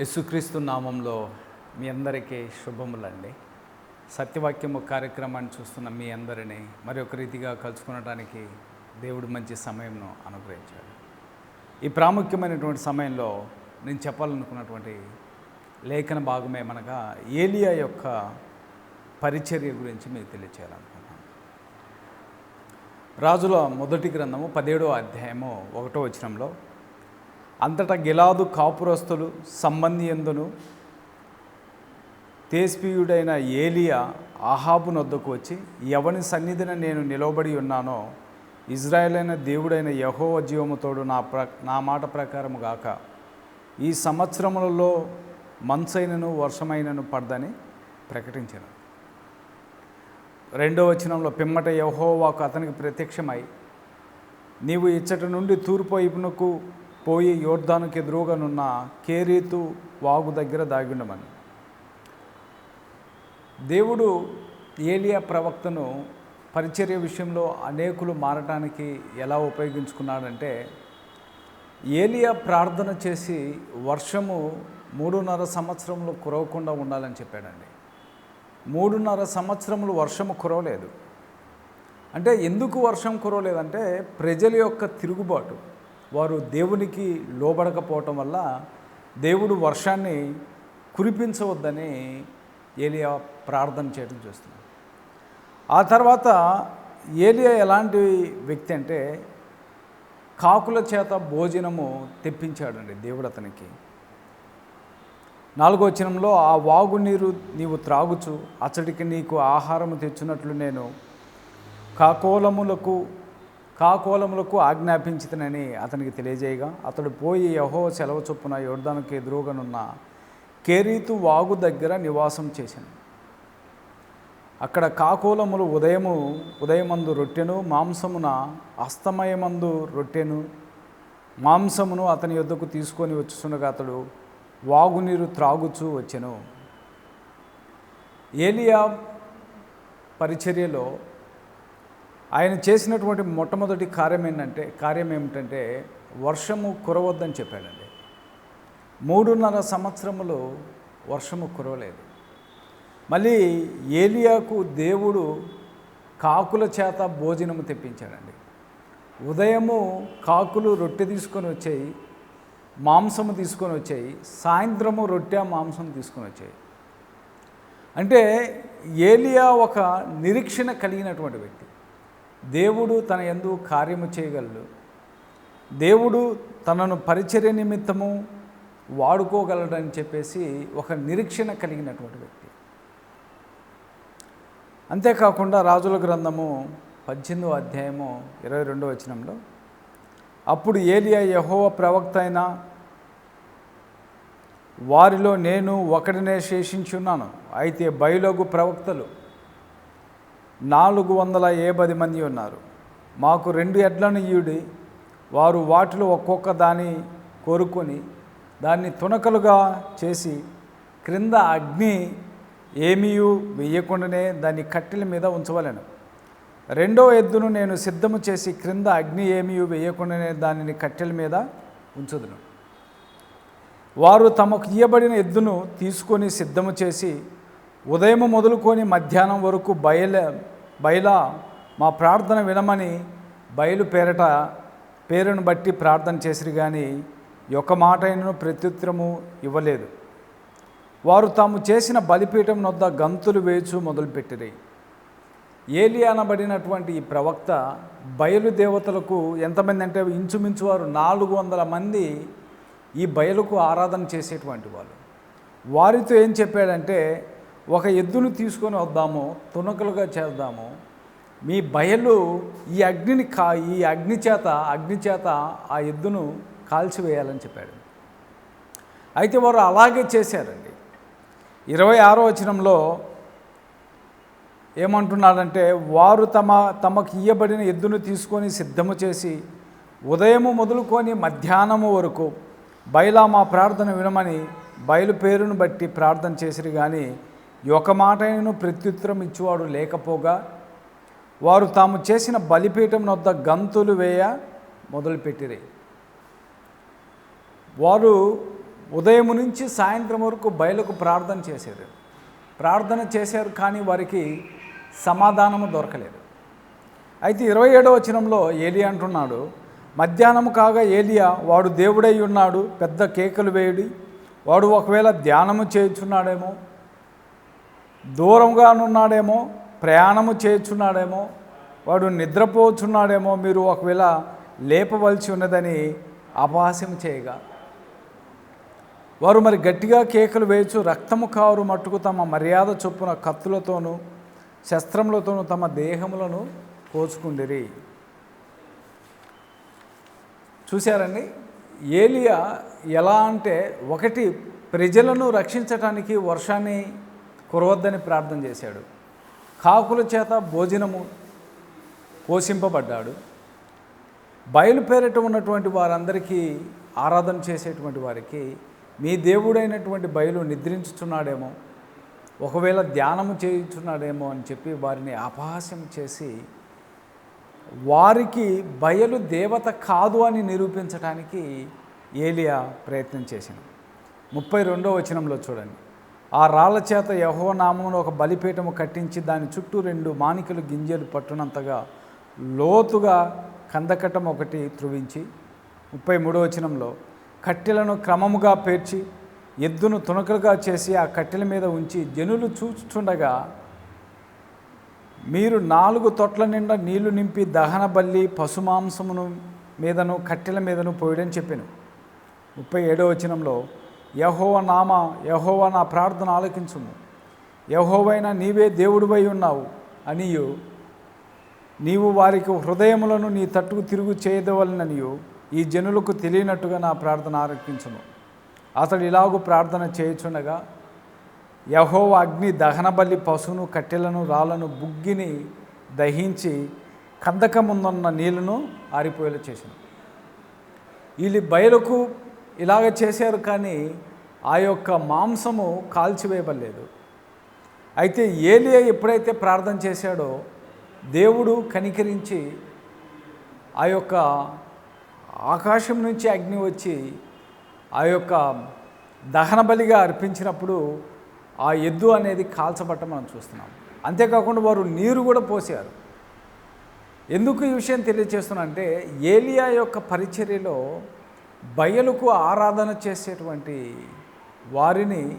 యేసుక్రీస్తు నామంలో మీ అందరికీ శుభములండి. సత్యవాక్యము కార్యక్రమాన్ని చూస్తున్న మీ అందరినీ మరి ఒక రీతిగా కలుసుకునడానికి దేవుడు మంచి సమయంను అనుగ్రహించాడు. ఈ ప్రాముఖ్యమైనటువంటి సమయంలో నేను చెప్పాలనుకున్నటువంటి లేఖన భాగమే మనగా ఏలియా యొక్క పరిచర్య గురించి మీకు తెలియచేయాలనుకున్నాను రాజుల మొదటి గ్రంథము పదిహేడో అధ్యాయము ఒకటో వచనంలో అంతటా గిలాదు కాపురస్తులు సంబంధి ఎందును? తేస్పీయుడైన ఏలియా ఆహాబు నొద్దకు వచ్చి ఎవని సన్నిధిన నేను నిలవబడి ఉన్నానో ఇజ్రాయేలైన దేవుడైన యహోవ జీవముతోడు నా ప్ర నా మాట ప్రకారము గాక. ఈ సంవత్సరములలో మంచైనను వర్షమైనను పడ్దని ప్రకటించాను. రెండో వచనంలో పిమ్మట యహోవాకు అతనికి ప్రత్యక్షమై నీవు ఇచ్చటి నుండి తూర్పు వైపునకు పోయి యోర్ధానుకి ఎదురుగానున్న కేరీతు వాగు దగ్గర దాగిండమని దేవుడు ఏలియా ప్రవక్తను పరిచర్య విషయంలో అనేకులు మారటానికి ఎలా ఉపయోగించుకున్నాడంటే ఏలియా ప్రార్థన చేసి వర్షము మూడున్నర సంవత్సరంలో కురవకుండా ఉండాలని చెప్పాడండి. మూడున్నర సంవత్సరములు వర్షము కురవలేదు. అంటే ఎందుకు వర్షం కురవలేదంటే ప్రజల యొక్క తిరుగుబాటు. వారు దేవునికి లోబడకపోవటం వల్ల దేవుడు వర్షాన్ని కురిపించవద్దని ఏలియా ప్రార్థన చేయడం చూస్తున్నాం ఆ తర్వాత ఏలియా ఎలాంటి వ్యక్తి అంటే కాకుల చేత భోజనము తెప్పించాడండి దేవుడు అతనికి. నాలుగో వచనంలో ఆ వాగు నీరు నీవు త్రాగుచు అతడికి నీకు ఆహారము తెచ్చినట్లు నేను కాకోలములకు కాకోలములకు ఆజ్ఞాపించుతనని అతనికి తెలియజేయగా అతడు పోయి యహో సెలవు చొప్పున యోర్ధానికి ఎదురుగానున్న కేరీతు వాగు దగ్గర నివాసం చేశాను అక్కడ కాకోలములు ఉదయము ఉదయమందు రొట్టెను మాంసమున అస్తమయమందు రొట్టెను మాంసమును అతని యొద్దకు తీసుకొని వచ్చుచుండగా అతడు వాగునీరు త్రాగుచూ వచ్చెను. ఏలియా పరిచర్యలో ఆయన చేసినటువంటి మొట్టమొదటి కార్యం ఏంటంటే కార్యం ఏమిటంటే వర్షము కురవద్దని చెప్పాడండి. మూడున్నర సంవత్సరములు వర్షము కురవలేదు. మళ్ళీ ఏలియాకు దేవుడు కాకుల చేత భోజనము తెప్పించాడండి. ఉదయము కాకులు రొట్టె తీసుకొని వచ్చాయి మాంసము తీసుకొని వచ్చాయి సాయంత్రము రొట్టె మాంసం తీసుకొని వచ్చాయి. అంటే ఏలియా ఒక నిరీక్షణ కలిగినటువంటి వ్యక్తి. దేవుడు తన ఎందు కార్యము చేయగలడు. దేవుడు తనను పరిచర్య నిమిత్తము వాడుకోగలడని చెప్పేసి ఒక నిరీక్షణ కలిగినటువంటి వ్యక్తి. అంతేకాకుండా రాజుల గ్రంథము పద్దెనిమిదో అధ్యాయము ఇరవై రెండో వచనంలో అప్పుడు ఏలియా యహోవ ప్రవక్త అయిన వారిలో నేను ఒకడినే శేషించున్నాను. అయితే బయలోగు ప్రవక్తలు నాలుగు వందల ఏబది మంది ఉన్నారు. మాకు రెండు ఎడ్లను ఈయుడి వారు వాటిలో ఒక్కొక్క దాని కోరుకొని దాన్ని తునకలుగా చేసి క్రింద అగ్ని ఏమీయు వేయకుండానే దాన్ని కట్టెల మీద ఉంచవలను. రెండో ఎద్దును నేను సిద్ధము చేసి క్రింద అగ్ని ఏమీయు వేయకుండానే దానిని కట్టెల మీద ఉంచుదును. వారు తమకు ఇయ్యబడిన ఎద్దును తీసుకొని సిద్ధము చేసి ఉదయం మొదలుకొని మధ్యాహ్నం వరకు బయలు బయలా మా ప్రార్థన వినమని బయలుపేరట పేరును బట్టి ప్రార్థన చేసిరు కానీ ఒక మాటైనను ప్రత్యుత్తరము ఇవ్వలేదు. వారు తాము చేసిన బలిపీఠం వద్ద గంతులు వేచు మొదలుపెట్టిరి. ఏలి అనబడినటువంటి ఈ ప్రవక్త బయలు దేవతలకు ఎంతమంది అంటే ఇంచుమించు వారు నాలుగు వందల మంది ఈ బయలుకు ఆరాధన చేసేటువంటి వాళ్ళు. వారితో ఏం చెప్పాడంటే ఒక ఎద్దును తీసుకొని వద్దాము తునకలుగా చేద్దాము. మీ బయలు ఈ అగ్నిని కా ఈ అగ్ని చేత అగ్ని చేత ఆ ఎద్దును కాల్చివేయాలని చెప్పాడు. అయితే వారు అలాగే చేశారండి. ఇరవై ఆరో వచనంలో ఏమంటున్నాడంటే వారు తమ తమకు ఇయ్యబడిన ఎద్దును తీసుకొని సిద్ధము చేసి ఉదయము మొదలుకొని మధ్యాహ్నము వరకు బయలా మా ప్రార్థన వినమని బయలు పేరును బట్టి ప్రార్థన చేసిరు కానీ ఒక మాటైనను ప్రత్యుత్తరం ఇచ్చేవాడు లేకపోగా వారు తాము చేసిన బలిపీఠం వద్ద గంతులు వేయ మొదలుపెట్టిరి. వారు ఉదయం నుంచి సాయంత్రం వరకు బయలుకు ప్రార్థన చేశారు ప్రార్థన చేశారు కానీ వారికి సమాధానము దొరకలేదు. అయితే ఇరవై ఏడవ వచనంలో ఏలియా అంటున్నాడు మధ్యాహ్నం కాగా ఏలియా వాడు దేవుడై ఉన్నాడు పెద్ద కేకలు వేయుడి వాడు ఒకవేళ ధ్యానము చేయుచున్నాడేమో దూరంగా ఉన్నాడేమో ప్రయాణము చేయుచున్నాడేమో వాడు నిద్రపోచున్నాడేమో మీరు ఒకవేళ లేపవలసి ఉన్నదని అపహాస్యం చేయగా. వారు మరి గట్టిగా కేకలు వేయచ్చు రక్తము కారు మట్టుకు తమ మర్యాద చొప్పున కత్తులతోనూ శస్త్రములతోనూ తమ దేహములను కోచుకుండిరి చూశారండి? ఏలియా ఎలా అంటే ఒకటి ప్రజలను రక్షించటానికి వర్షాన్ని కురవద్దని ప్రార్థన చేశాడు. కాకుల చేత భోజనము పోషింపబడ్డాడు. బయలుపేరట ఉన్నటువంటి వారందరికీ ఆరాధన చేసేటువంటి వారికి మీ దేవుడైనటువంటి బయలు నిద్రించుచున్నాడేమో ఒకవేళ ధ్యానము చేయుచున్నాడేమో అని చెప్పి వారిని అపహాస్యం చేసి వారికి బయలు దేవత కాదు అని నిరూపించడానికి ఏలియా ప్రయత్నం చేశాను ముప్పై రెండో వచనంలో చూడండి. ఆ రాళ్ళ చేత యహో ఒక బలిపీఠము కట్టించి దాని చుట్టూ రెండు మానికలు గింజలు పట్టునంతగా లోతుగా కందకటం ఒకటి త్రువించి ముప్పై మూడో వచనంలో కట్టెలను క్రమముగా పేర్చి ఎద్దును తునకలుగా చేసి ఆ కట్టెల మీద ఉంచి జనులు చూచుండగా మీరు నాలుగు తొట్ల నిండా నీళ్ళు నింపి దహన బల్లి పశుమాంసమును మీదను కట్టెల మీదను పోయడని చెప్పాను. ముప్పై ఏడో వచనంలో యహోవ నామ యహోవ నా ప్రార్థన ఆలకించుము. యహోవైనా నీవే దేవుడివై ఉన్నావు అనియు. నీవు వారికి హృదయములను నీ తట్టుకు తిరుగు చేయదవలననియు. ఈ జనులకు తెలియనట్టుగా నా ప్రార్థన ఆలకించును అతడు ఇలాగూ ప్రార్థన చేయుచుండగా యహోవ అగ్ని దహనబలి పశువును కట్టెలను రాళ్ళను బుగ్గిని దహించి కందకముందున్న నీళ్ళను ఆరిపోయేలా చేసిన వీళ్ళు బయలుకు ఇలాగ చేశారు కానీ ఆ యొక్క మాంసము కాల్చివేయబడలేదు. అయితే ఏలియా ఎప్పుడైతే ప్రార్థన చేశాడో దేవుడు కనికరించి ఆ యొక్క ఆకాశం నుంచి అగ్ని వచ్చి ఆ యొక్క దహన బలిగా అర్పించినప్పుడు ఆ ఎద్దు అనేది కాల్చబట్ట మనం చూస్తున్నాం. అంతేకాకుండా వారు నీరు కూడా పోసారు ఎందుకు ఈ విషయం తెలియజేస్తున్నా అంటే ఏలియా యొక్క పరిచర్యలో బయలుకు ఆరాధన చేసేటువంటి వారిని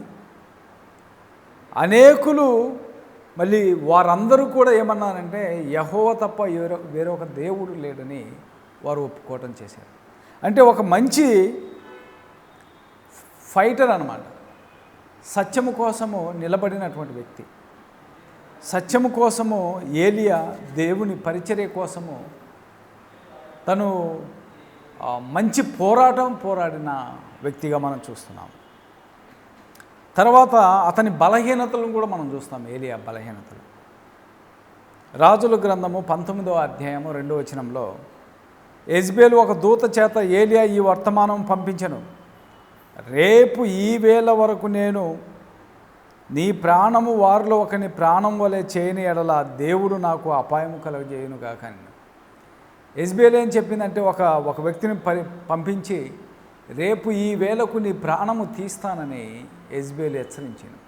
అనేకులు మళ్ళీ వారందరూ కూడా ఏమన్నానంటే యహోవ తప్ప వేరొక దేవుడు లేడని వారు ఒప్పుకోవటం చేశారు. అంటే ఒక మంచి ఫైటర్ అనమాట సత్యము కోసము నిలబడినటువంటి వ్యక్తి. సత్యము కోసము ఏలియా దేవుని పరిచర్య కోసము తను మంచి పోరాటం పోరాడిన వ్యక్తిగా మనం చూస్తున్నాం. తర్వాత అతని బలహీనతలను కూడా మనం చూస్తాం ఏలియా బలహీనతలు. రాజుల గ్రంథము పంతొమ్మిదవ అధ్యాయము రెండో వచనంలో ఎజ్బేలు ఒక దూత చేత ఏలియా ఈ వర్తమానం పంపించను. రేపు ఈ వేళ వరకు నేను నీ ప్రాణము వారిలో ఒకని ప్రాణం వలె చేయని ఎడల దేవుడు నాకు అపాయము కలగజేయును కాక అని. ఎస్బిఐలో ఏం చెప్పిందంటే ఒక ఒక వ్యక్తిని పరి పంపించి రేపు ఈ వేళకు నీ ప్రాణము తీస్తానని ఎస్బిఐలు హెచ్చరించాను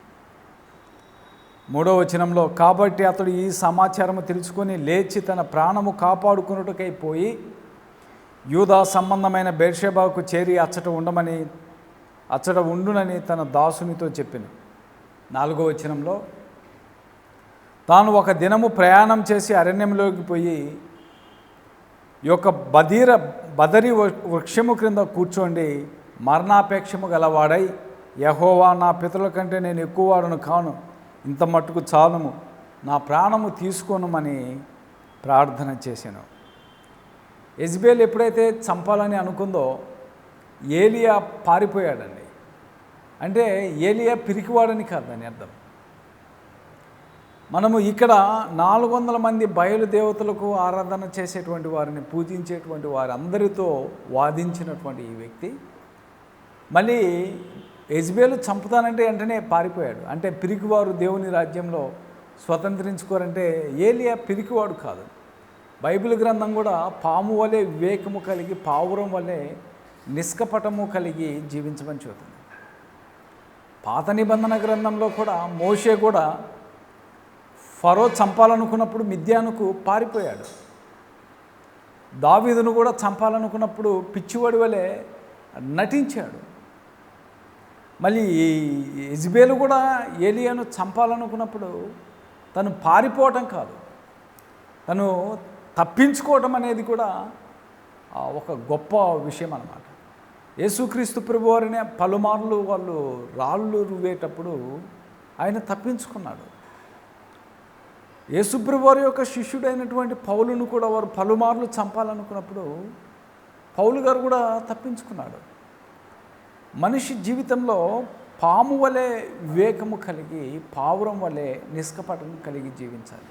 మూడో వచనంలో కాబట్టి అతడు ఈ సమాచారము తెలుసుకొని లేచి తన ప్రాణము కాపాడుకున్నట్టుకై పోయి యూదా సంబంధమైన బేర్షెబాకు చేరి అచ్చట ఉండమని అచ్చట ఉండునని తన దాసునితో చెప్పాను. నాలుగో వచనంలో తాను ఒక దినము ప్రయాణం చేసి అరణ్యంలోకి పోయి ఈ యొక్క బదీర బదరి వృ- వృక్షము క్రింద కూర్చోండి. మరణాపేక్షము గలవాడై యహోవా నా పితరుల కంటే నేను ఎక్కువ వాడును కాను. ఇంత మట్టుకు చాలుము. నా ప్రాణము తీసుకోనుమని ప్రార్థన చేశాను ఎజ్బేల్ ఎప్పుడైతే చంపాలని అనుకుందో ఏలియా పారిపోయాడండి. అంటే ఏలియా పిరికివాడని కాదు దాని అర్థం. మనము ఇక్కడ నాలుగు వందల మంది బయలు దేవతలకు ఆరాధన చేసేటువంటి వారిని పూజించేటువంటి వారందరితో వాదించినటువంటి ఈ వ్యక్తి మళ్ళీ ఎజ్బేలు చంపుతానంటే వెంటనే పారిపోయాడు. అంటే పిరికివారు దేవుని రాజ్యంలో స్వతంత్రించుకోరంటే ఏలియా పిరికివాడు కాదు. బైబిల్ గ్రంథం కూడా పాము వలె వివేకము కలిగి పావురం వలె నిష్కపటము కలిగి జీవించమని చెబుతుంది. పాత నిబంధన గ్రంథంలో కూడా మోషే కూడా ఫరో చంపాలనుకున్నప్పుడు మిద్యానుకు పారిపోయాడు. దావీదును కూడా చంపాలనుకున్నప్పుడు పిచ్చివాడి వలె నటించాడు. మళ్ళీ ఈ ఇజ్బేలు కూడా ఏలియాను చంపాలనుకున్నప్పుడు తను పారిపోవటం కాదు. తను తప్పించుకోవటం అనేది కూడా ఒక గొప్ప విషయం అన్నమాట. యేసుక్రీస్తు ప్రభు వారిని పలుమార్లు వాళ్ళు రాళ్ళు రువ్వేటప్పుడు ఆయన తప్పించుకున్నాడు. యేసుప్రభు యొక్క శిష్యుడైనటువంటి పౌలును కూడా వారు పలుమార్లు చంపాలనుకున్నప్పుడు పౌలు గారు కూడా తప్పించుకున్నాడు. మనిషి జీవితంలో పాము వలె వివేకము కలిగి పావురం వలె నిష్కపటం కలిగి జీవించాలి.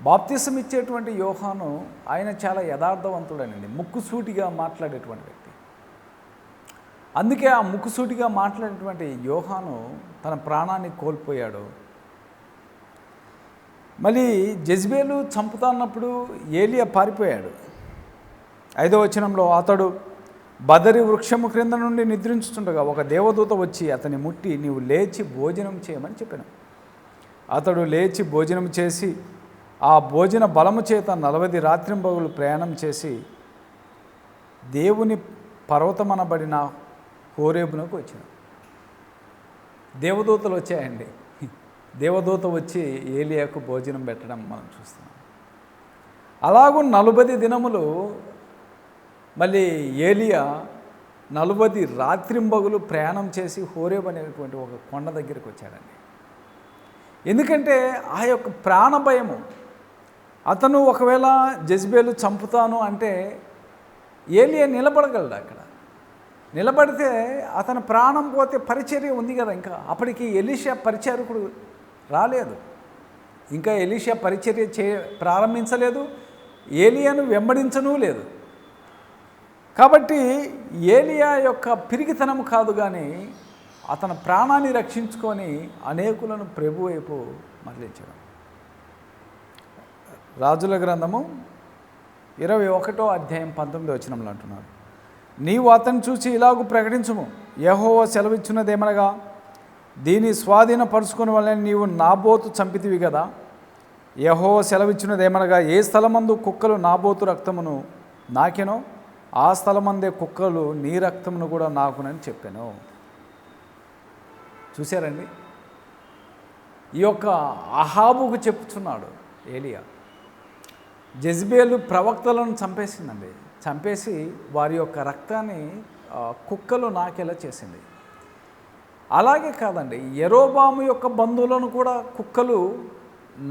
బాప్తిసం ఇచ్చేటువంటి యోహాను ఆయన చాలా యథార్థవంతుడనండి. ముక్కుసూటిగా మాట్లాడేటువంటి వ్యక్తి. అందుకే ఆ ముక్కుసూటిగా మాట్లాడేటువంటి యోహాను తన ప్రాణాన్ని కోల్పోయాడు. మళ్ళీ జజ్బేలు చంపుతాన్నప్పుడు ఏలియా పారిపోయాడు. ఐదో వచనంలో అతడు బదరి వృక్షము క్రింద నుండి నిద్రించుతుండగా ఒక దేవదూత వచ్చి అతని ముట్టి నీవు లేచి భోజనం చేయమని చెప్పాను. అతడు లేచి భోజనం చేసి ఆ భోజన బలము చేత నలభై రాత్రింబగులు ప్రయాణం చేసి దేవుని పర్వతమనబడిన హోరేబునకు వచ్చాడు దేవదూతలు వచ్చాయండి. దేవదూత వచ్చి ఏలియాకు భోజనం పెట్టడం మనం చూస్తున్నాం. అలాగూ నలభై దినములు మళ్ళీ ఏలియా నలుబది రాత్రింబగులు ప్రయాణం చేసి హోరేబ్ అనేటువంటి ఒక కొండ దగ్గరికి వచ్చాడండి. ఎందుకంటే ఆ యొక్క ప్రాణ భయము అతను ఒకవేళ జజ్బేలు చంపుతాను అంటే ఏలియా నిలబడగలడు అక్కడ. నిలబడితే అతని ప్రాణం పోతే పరిచర్య ఉంది కదా ఇంకా. అప్పటికి ఎలీషా పరిచారకుడు రాలేదు. ఇంకా ఎలీషా పరిచర్య చే ప్రారంభించలేదు. ఏలియాను వెంబడించను లేదు. కాబట్టి ఏలియా యొక్క పిరిగితనం కాదు కానీ అతని ప్రాణాన్ని రక్షించుకొని అనేకులను ప్రభు వైపు మరలించడం. రాజుల గ్రంథము ఇరవై ఒకటో అధ్యాయం పంతొమ్మిది వచనంలో అంటున్నారు. నీవు అతను చూసి ఇలాగూ ప్రకటించుము. యహోవ సెలవిచ్చినదేమనగా దీని స్వాధీనపరుచుకుని వల్ల నీవు నాబోతు చంపితివి కదా యహోవ సెలవిచ్చినదేమనగా ఏ స్థలమందు కుక్కలు నాబోతు రక్తమును నాకెనో ఆ స్థలమందే కుక్కలు నీ రక్తమును కూడా నాకునని చెప్పాను. చూశారండి? ఈ యొక్క అహాబుకు చెప్పుచున్నాడు ఏలియా. జజ్బేలు ప్రవక్తలను చంపేసిందండి. చంపేసి వారి యొక్క రక్తాన్ని కుక్కలు నాకేలా చేసింది. అలాగే కాదండి ఎరోబాము యొక్క బంధువులను కూడా కుక్కలు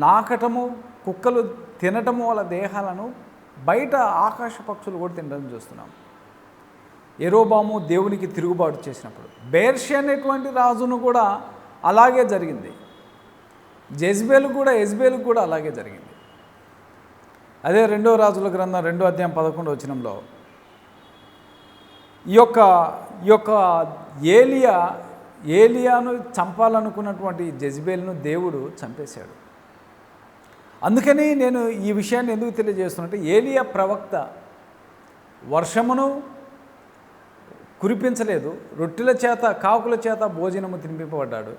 నాకటము కుక్కలు తినటము వాళ్ళ దేహాలను బయట ఆకాశ పక్షులు కూడా తినడం చూస్తున్నాం. ఎరోబాము దేవునికి తిరుగుబాటు చేసినప్పుడు బేర్షి అనేటువంటి రాజును కూడా అలాగే జరిగింది. జెజ్బేలు కూడా ఎజ్బేలు కూడా అలాగే జరిగింది. అదే రెండో రాజుల గ్రంథం రెండో అధ్యాయం పదకొండు వచనంలో ఈ యొక్క ఈ యొక్క ఏలియా ఏలియాను చంపాలనుకున్నటువంటి జజ్బేల్ను దేవుడు చంపేశాడు. అందుకని నేను ఈ విషయాన్ని ఎందుకు తెలియజేస్తున్నట్టే ఏలియా ప్రవక్త వర్షమును కురిపించలేదు రొట్టెల చేత కాకుల చేత భోజనము తినిపింపబడ్డాడు.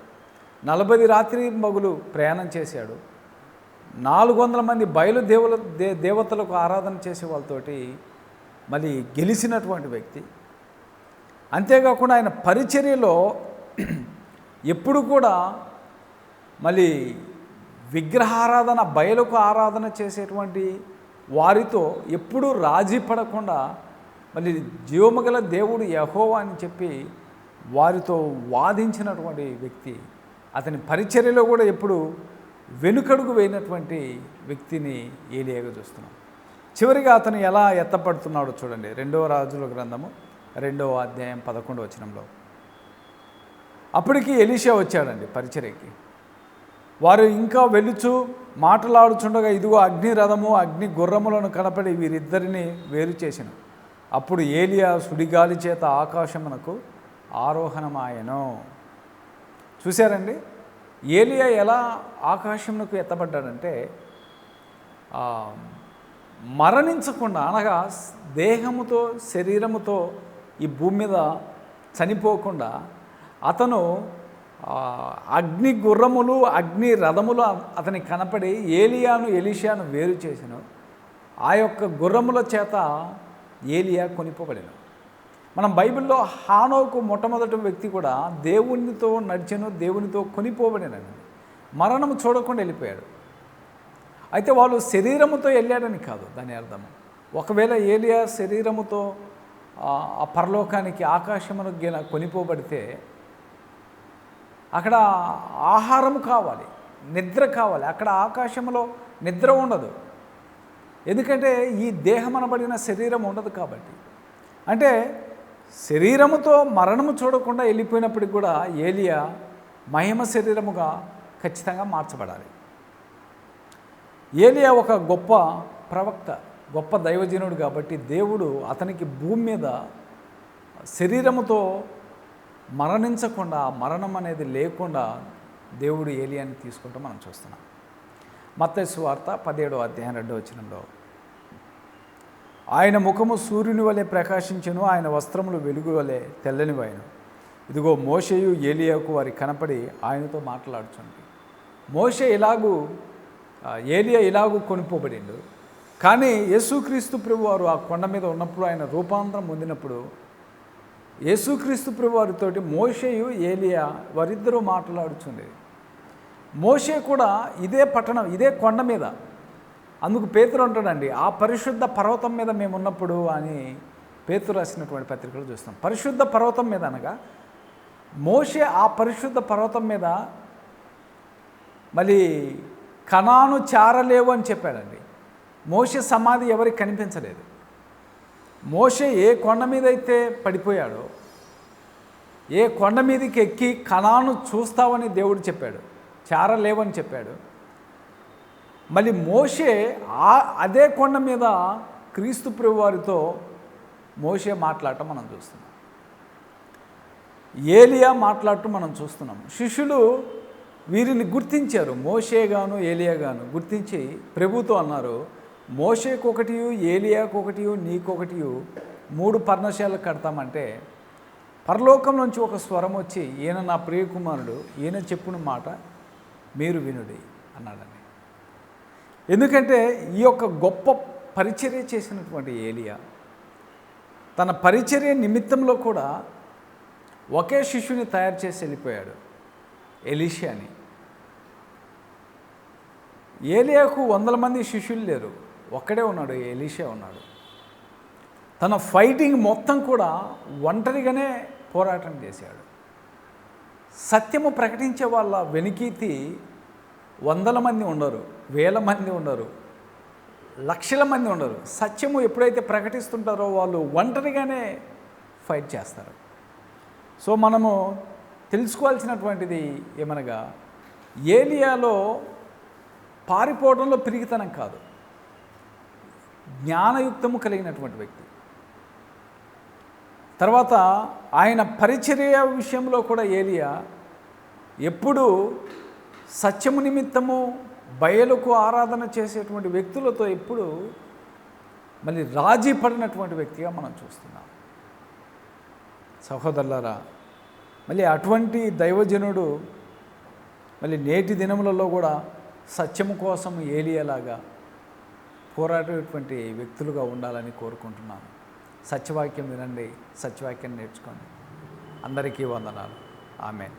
నలభై రాత్రి మగులు ప్రయాణం చేశాడు. నాలుగు వందల మంది బయలు దేవుల దే దేవతలకు ఆరాధన చేసే వాళ్ళతోటి మళ్ళీ గెలిచినటువంటి వ్యక్తి. అంతేకాకుండా ఆయన పరిచర్యలో ఎప్పుడు కూడా మళ్ళీ విగ్రహారాధన బయలుకు ఆరాధన చేసేటువంటి వారితో ఎప్పుడూ రాజీ పడకుండా మళ్ళీ జీవమగల దేవుడు యహోవా అని చెప్పి వారితో వాదించినటువంటి వ్యక్తి. అతని పరిచర్యలో కూడా ఎప్పుడు వెనుకడుగు వేయినటువంటి వ్యక్తిని ఏలియాగా చూస్తున్నాం. చివరిగా అతను ఎలా ఎత్తపడుతున్నాడో చూడండి. రెండవ రాజుల గ్రంథము రెండవ అధ్యాయం పదకొండు వచనంలో. అప్పటికి ఎలీషా వచ్చాడండి పరిచర్యకి. వారు ఇంకా వెలుచు మాటలాడుచుండగా ఇదిగో అగ్ని రథము అగ్ని గుర్రములను కనపడి వీరిద్దరిని వేరు చేసిన అప్పుడు ఏలియా సుడిగాలి చేత ఆకాశమునకు ఆరోహణమాయను. చూశారండి? ఏలియా ఎలా ఆకాశమునకు ఎత్తబడ్డాడంటే మరణించకుండా అనగా దేహముతో శరీరముతో ఈ భూమి మీద చనిపోకుండా అతను అగ్ని గుర్రములు అగ్ని రథములు అతనికి కనపడి ఏలియాను ఎలిషియాను వేరు చేసిన. ఆ యొక్క గుర్రముల చేత ఏలియా కొనిపోబడిన. మనం బైబిల్లో హానోకు మొట్టమొదటి వ్యక్తి కూడా దేవునితో నడిచెను దేవునితో కొనిపోబడినని. మరణము చూడకుండా వెళ్ళిపోయాడు. అయితే వాళ్ళు శరీరముతో వెళ్ళాడని కాదు దాని అర్థం ఒకవేళ ఏలియా శరీరముతో ఆ పరలోకానికి ఆకాశమును కొనిపోబడితే అక్కడ ఆహారం కావాలి నిద్ర కావాలి. అక్కడ ఆకాశంలో నిద్ర ఉండదు. ఎందుకంటే ఈ దేహం అనబడిన శరీరం ఉండదు కాబట్టి. అంటే శరీరముతో మరణము చూడకుండా వెళ్ళిపోయినప్పటికి కూడా ఏలియా మహిమ శరీరముగా ఖచ్చితంగా మార్చబడాలి. ఏలియా ఒక గొప్ప ప్రవక్త గొప్ప దైవజనుడు కాబట్టి దేవుడు అతనికి భూమి మీద శరీరముతో మరణించకుండా మరణం అనేది లేకుండా దేవుడు ఏలియాని తీసుకుంటూ మనం చూస్తున్నాం. మత్తసు వార్త పదిహేడో అధ్యాయం రెండో వచనంలో ఆయన ముఖము సూర్యుని వలె ప్రకాశించను ఆయన వస్త్రములు వెలుగు వలె తెల్లనివైన. ఇదిగో మోషయు ఏలియాకు వారి కనపడి ఆయనతో మాట్లాడుచుంది మోషే ఇలాగూ ఏలియా ఇలాగూ కొనిపోబడిండు. కానీ యేసుక్రీస్తు ప్రభు వారు ఆ కొండ మీద ఉన్నప్పుడు ఆయన రూపాంతరం పొందినప్పుడు యేసుక్రీస్తు ప్రభు వారితోటి మోషేయు ఏలియా వారిద్దరూ మాట్లాడుచుండేది మోషే కూడా ఇదే పట్టణం ఇదే కొండ మీద. అందుకు పేతురు అంటాడండి ఆ పరిశుద్ధ పర్వతం మీద మేము ఉన్నప్పుడు అని పేతురు రాసినటువంటి పత్రికలు చూస్తాం. పరిశుద్ధ పర్వతం మీద అనగా మోషే ఆ పరిశుద్ధ పర్వతం మీద మళ్ళీ కణాను చారలేవు అని చెప్పాడండి. మోషే సమాధి ఎవరికి కనిపించలేదు. మోషే ఏ కొండ మీద అయితే పడిపోయాడో ఏ కొండ మీదకి ఎక్కి కణాను చూస్తావని దేవుడు చెప్పాడు చారలేవని చెప్పాడు. మళ్ళీ మోషే ఆ అదే కొండ మీద క్రీస్తు ప్రభువారితో మోషే మాట్లాడటం మనం చూస్తున్నాం. ఏలియా మాట్లాడటం మనం చూస్తున్నాం. శిష్యులు వీరిని గుర్తించారు. మోషేగాను ఏలియాగాను గుర్తించి ప్రభుతో అన్నారు మోషేకొకటియు ఏలియాకొకటియు నీకొకటియు మూడు పర్ణశాలలు కడతామంటే పరలోకం నుంచి ఒక స్వరం వచ్చి ఈయన నా ప్రియకుమారుడు ఈయన చెప్పున మాట మీరు వినుడి అన్నాడని ఎందుకంటే ఈ యొక్క గొప్ప పరిచర్య చేసినటువంటి ఏలియా తన పరిచర్య నిమిత్తంలో కూడా ఒకే శిష్యుని తయారు చేసి వెళ్ళిపోయాడు ఎలీషియాని. ఏలియాకు వందల మంది శిష్యులు లేరు. ఒక్కడే ఉన్నాడు ఎలీషే ఉన్నాడు. తన ఫైటింగ్ మొత్తం కూడా ఒంటరిగానే పోరాటం చేశాడు. సత్యము ప్రకటించే వాళ్ళ వెనికీతి వందల మంది ఉండరు వేల మంది ఉండరు లక్షల మంది ఉండరు. సత్యము ఎప్పుడైతే ప్రకటిస్తుంటారో వాళ్ళు ఒంటరిగానే ఫైట్ చేస్తారు. సో మనము తెలుసుకోవాల్సినటువంటిది ఏమనగా ఏలియాలో పారిపోవడంలో పిరిగితనం కాదు. జ్ఞానయుక్తము కలిగినటువంటి వ్యక్తి. తర్వాత ఆయన పరిచర్య విషయంలో కూడా ఏలియా ఎప్పుడు సత్యము నిమిత్తము బయలుకు ఆరాధన చేసేటువంటి వ్యక్తులతో ఎప్పుడు మళ్ళీ రాజీ పడినటువంటి వ్యక్తిగా మనం చూస్తున్నాం. సహోదరులారా మళ్ళీ అటువంటి దైవజనుడు మళ్ళీ నేటి దినములలో కూడా సత్యము కోసం ఏలియలాగా పోరాడేటువంటి వ్యక్తులుగా ఉండాలని కోరుకుంటున్నాను. సత్యవాక్యం వినండి సత్యవాక్యం నేర్చుకోండి. అందరికీ వందనాలు. ఆమెన్.